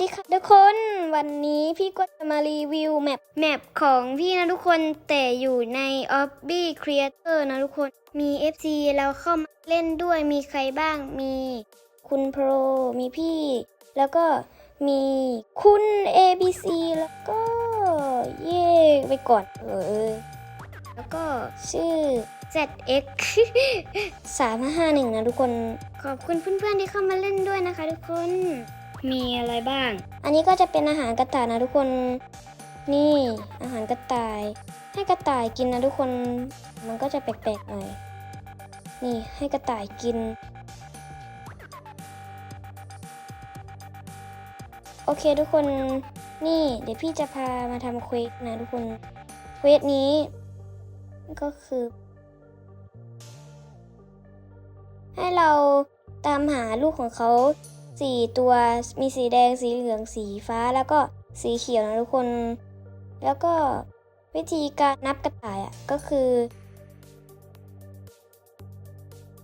ดีค่ะทุกคนวันนี้พี่ก็จะมารีวิวแมปแมปของพี่นะทุกคนแต่อยู่ใน o b b y Creator นะทุกคนมี FC แล้วเข้ามาเล่นด้วยมีใครบ้างมีคุณโปรมีพี่ แล้วก็มีคุณ ABC แล้วก็เย่ไปก่อนเออแล้วก็ชื่อ ZX 351นะทุกคนขอบคุณเพื่อนๆที่เข้ามาเล่นด้วยนะคะทุกคน มีอะไรบ้าง อันนี้ก็จะเป็นอาหารกระต่ายนะทุกคน นี่อาหารกระต่าย ให้กระต่ายกินนะทุกคน มันก็จะแปลกๆหน่อย นี่ให้กระต่ายกิน โอเคทุกคน นี่เดี๋ยวพี่จะพามาทำเควสนะทุกคน เควสนี้ก็คือ ให้เราตามหาลูกของเขา สี่ตัวมีสีแดงสีเหลืองสีฟ้าแล้วก็สีเขียวนะทุกคน แล้วก็วิธีการนับกระต่ายอะก็คือ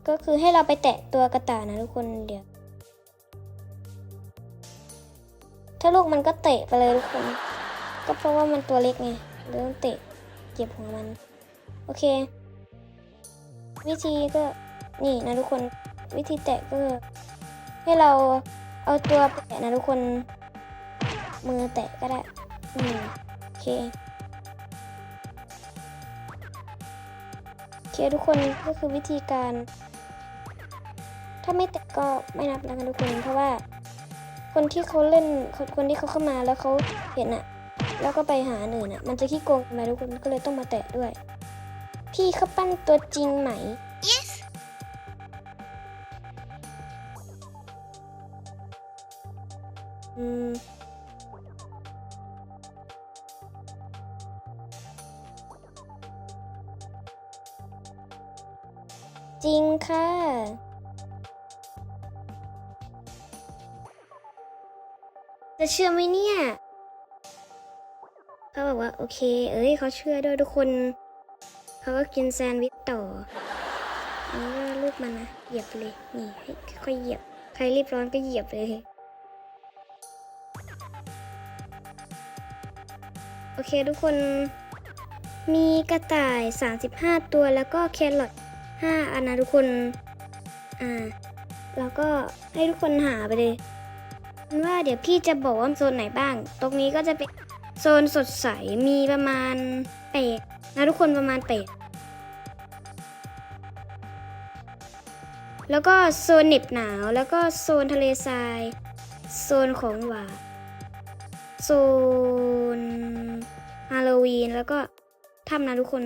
ก็คือให้เราไปแตะตัวกระต่ายนะทุกคนเดี๋ยว ถ้าลูกมันก็เตะไปเลยทุกคน ก็เพราะว่ามันตัวเล็กไงเราต้องเตะเหยียบหัวมัน โอเค วิธีก็นี่นะทุกคนวิธีแตะก็ ให้เราเอาตัวแตะนะทุกคน มือแตะก็ได้อืมโอเคโอเคทุกคนก็คือวิธีการ ถ้าไม่แตะก็ไม่นับนะคะทุกคนเพราะว่า คนที่เขาเล่นคนคนที่เขาเข้ามาแล้วเขาเห็นอะแล้วก็ไปหาอันอื่นอะมันจะขี้โกงไหมทุกคนก็เลยต้องมาแตะด้วย พี่เขาปั้นตัวจริงไหม อืมจริงค่ะ จะเชื่อไหมเนี่ย เขาบอกว่า โอเค เอ้ยเขาเชื่อด้วยทุกคน เขาก็กินแซนด์วิชต่อ อันนี้ก็รูปมันนะ เหยียบเลย นี่ให้ค่อยๆเหยียบ ใครรีบร้อนก็เหยียบเลย โอเคทุกคน มีกระต่าย 35 ตัวแล้วก็แครอท5อันนะทุกคน อ่า แล้วก็ให้ทุกคนหาไปเลยว่าเดี๋ยวพี่จะบอกว่าโซนไหนบ้าง ตรงนี้ก็จะเป็นโซนสดใส มีประมาณแปดนะทุกคนประมาณแปดแล้วก็โซนเหน็บหนาว แล้วก็โซนทะเลทราย โซนของหวานโซนาโลวีนแล้วก็ทำนะทุกคน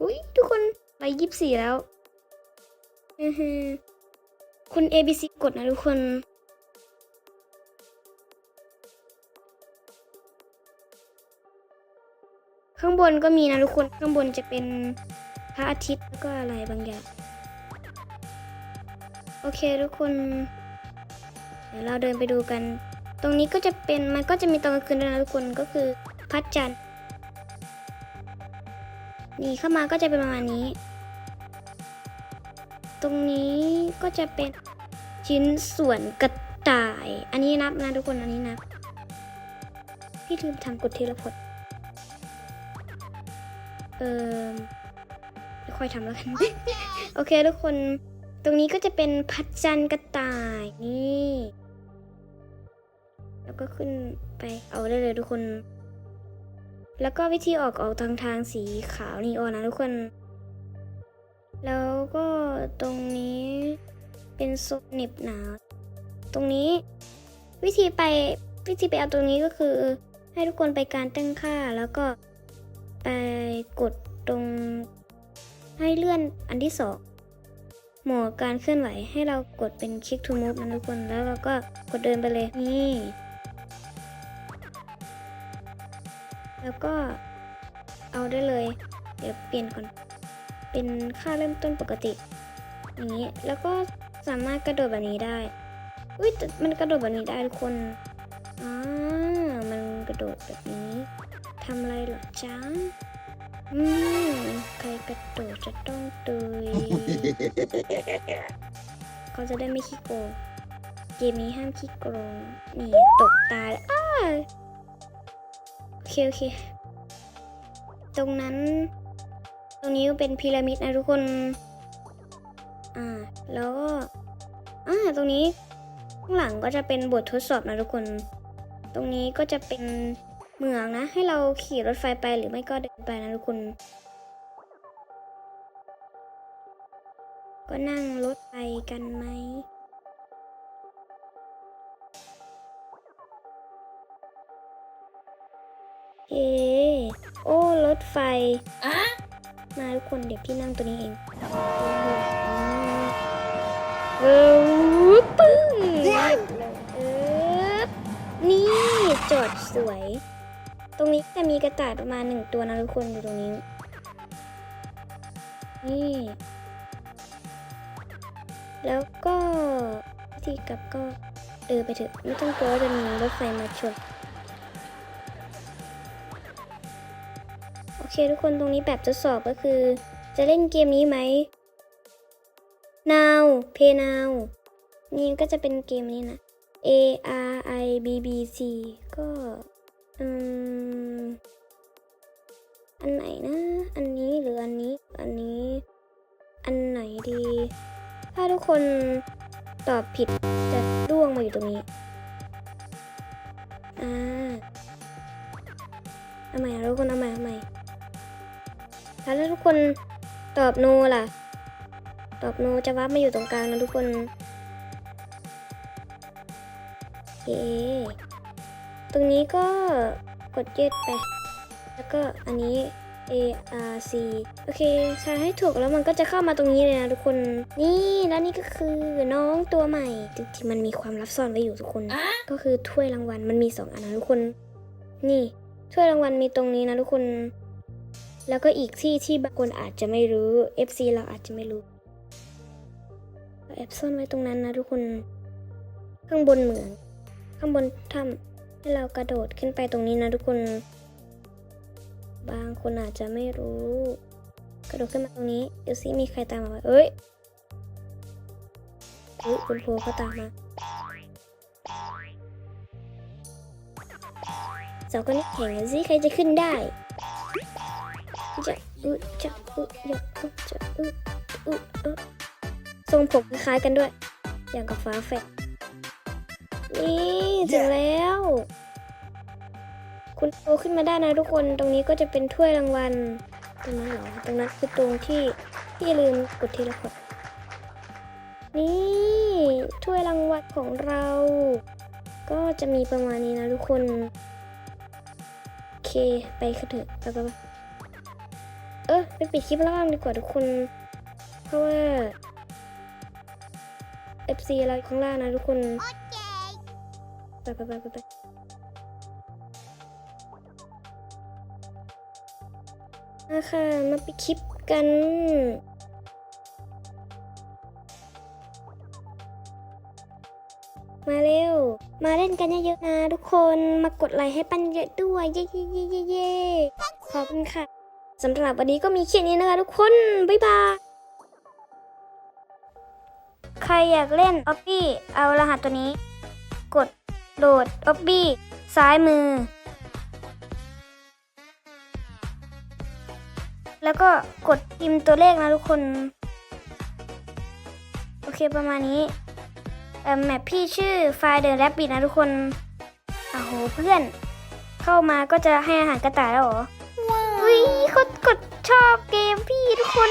อุ้ยทุกคนไปยี่สิบสี่แล้วคุณ ABC กดนะทุกคนข้างบนก็มีนะทุกคนข้างบนจะเป็นพระอาทิตย์แล้วก็อะไรบางอย่างโอเคทุกคน เดี๋ยวเราเดินไปดูกัน ตรงนี้ก็จะเป็นมันก็จะมีตอนกลางคืนด้วยนะทุกคนก็คือ พระจันทร์นี่เข้ามาก็จะเป็นประมาณนี้ ตรงนี้ก็จะเป็นชิ้นส่วนกระต่าย อันนี้นับนะทุกคน อันนี้นับ พี่ลืมทำกดเทเลพอร์ตเออไม่ค่อยทำแล้วกัน โอเคทุกคน ตรงนี้ก็จะเป็นพัดจันกระต่าย นี่ แล้วก็ขึ้นไป เอาได้เลยทุกคน แล้วก็วิธีออกออกทางทางสีขาวนีออนนะทุกคน แล้วก็ตรงนี้เป็นโซนเหน็บหนาว ตรงนี้วิธีไปวิธีไปเอาตรงนี้ก็คือ ให้ทุกคนไปการตั้งค่าแล้วก็ไปกดตรงให้เลื่อนอันที่สองหมวดการเคลื่อนไหวให้เรากดเป็นคลิกทูมูฟนะทุกคนแล้วเราก็กดเดินไปเลยนี่ แล้วก็เอาได้เลย เดี๋ยวเปลี่ยนก่อน เป็นค่าเริ่มต้นปกติ อย่างนี้ แล้วก็สามารถกระโดดแบบนี้ได้ อุ้ยแต่มันกระโดดแบบนี้ได้ทุกคนอ่ามันกระโดดแบบนี้ทำอะไรหรอจ๊ะอืมใครกระโดดจะต้องตุยเขาจะได้ไม่ขี้โกงเกมนี้ห้ามขี้โกงนี่ตกตายแล้วอ้า เคโอเค ตรงนั้น ตรงนี้เป็นพีระมิดนะทุกคน อ่า แล้วก็ อ่า ตรงนี้ ข้างหลังก็จะเป็นบททดสอบนะทุกคน ตรงนี้ก็จะเป็นเมืองนะ ให้เราขี่รถไฟไปหรือไม่ก็เดินไปนะทุกคน ก็นั่งรถไฟกันไหม ถไฟมาทุกคนเดี๋ยวพี่นั่งตัวนี้เองเออปึ้งเออนี่จอดสวย ตรงนี้จะมีกระต่ายประมาณหนึ่งตัวนะทุกคนดูตรงนี้ นี่ แล้วก็วิธีกลับก็เดินไปเถอะไม่ต้องกลัวว่าจะมีรถไฟมาชน เคทุกคนตรงนี้แบบทดสอบก็คือ จะเล่นเกมนี้ไหม now pay now นี่ก็จะเป็นเกมนี้นะ A R I B B C ก็อืมอันไหนนะ อันนี้หรืออันนี้ อันนี้ อันไหนดี ถ้าทุกคนตอบผิดจะร่วงมาอยู่ตรงนี้ อ่าเอาใหม่เอาทุกคนเอาใหม่เอาใหม่ แล้วถ้าทุกคนตอบโนล่ะ ตอบโนจะวับมาอยู่ตรงกลางนะทุกคนโอเคตรงนี้ก็กดยืดไป แล้วก็อันนี้ A R C โอเคใช้ให้ถูกแล้วมันก็จะเข้ามาตรงนี้เลยนะทุกคน นี่แล้วนี่ก็คือน้องตัวใหม่จริงๆมันมีความลับซ่อนไว้อยู่ทุกคน ก็คือถ้วยรางวัลมันมีสองอันนะทุกคน นี่ถ้วยรางวัลมีตรงนี้นะทุกคน แล้วก็อีกที่ที่บางคนอาจจะไม่รู้ FC เราอาจจะไม่รู้แอบซ่อนไว้ตรงนั้นนะทุกคน ข้างบนเหมือง ข้างบนถ้ำให้เรากระโดดขึ้นไปตรงนี้นะทุกคน บางคนอาจจะไม่รู้ กระโดดขึ้นมาตรงนี้เดี๋ยวซิมีใครตามมาเอ้ยเฮ้ยคุณโพเขาตามมาสองคนนี้แข่งกันสิใครจะขึ้นได้ อึจะอึอยากอึจะอึอึออทรงผมคล้ายๆกันด้วย อย่างกับฟ้าแฝดนี่ถึงแล้ว คุณโตขึ้นมาได้นะทุกคนตรงนี้ก็จะเป็นถ้วยรางวัลตรงนั้นเหรอตรงนั้นคือตรงที่ที่ลืมกดทีละคนนี่ถ้วยรางวัลของเรา ก็จะมีประมาณนี้นะทุกคน โอเค ไปกันเถอะไปไป เออไปปิดคลิปล่างดีกว่าทุกคน เพราะว่า FC เราอยู่ข้างล่างนะทุกคน ไปไปไปไปไปมาค่ะมาปิดคลิปกันมาเร็ว มาเล่นกันเยอะๆนะทุกคน มากดไลค์ให้ปันเยอะด้วย เย้เย้เย้เย้เย้ขอบคุณค่ะ สำหรับวันนี้ก็มีแค่นี้นะคะทุกคน บ๊ายบาย ใครอยากเล่นออบบี้เอารหัสตัวนี้ กดโหลดออบบี้ซ้ายมือ แล้วก็กดพิมพ์ตัวเลขนะทุกคน โอเคประมาณนี้แมปพี่ชื่อไฟเดอร์แรบบิทนะทุกคนโอ้โหเพื่อน เข้ามาก็จะให้อาหารกระต่ายแล้วเหรอ อุ้ยเขากดชอบเกมพี่ทุกคน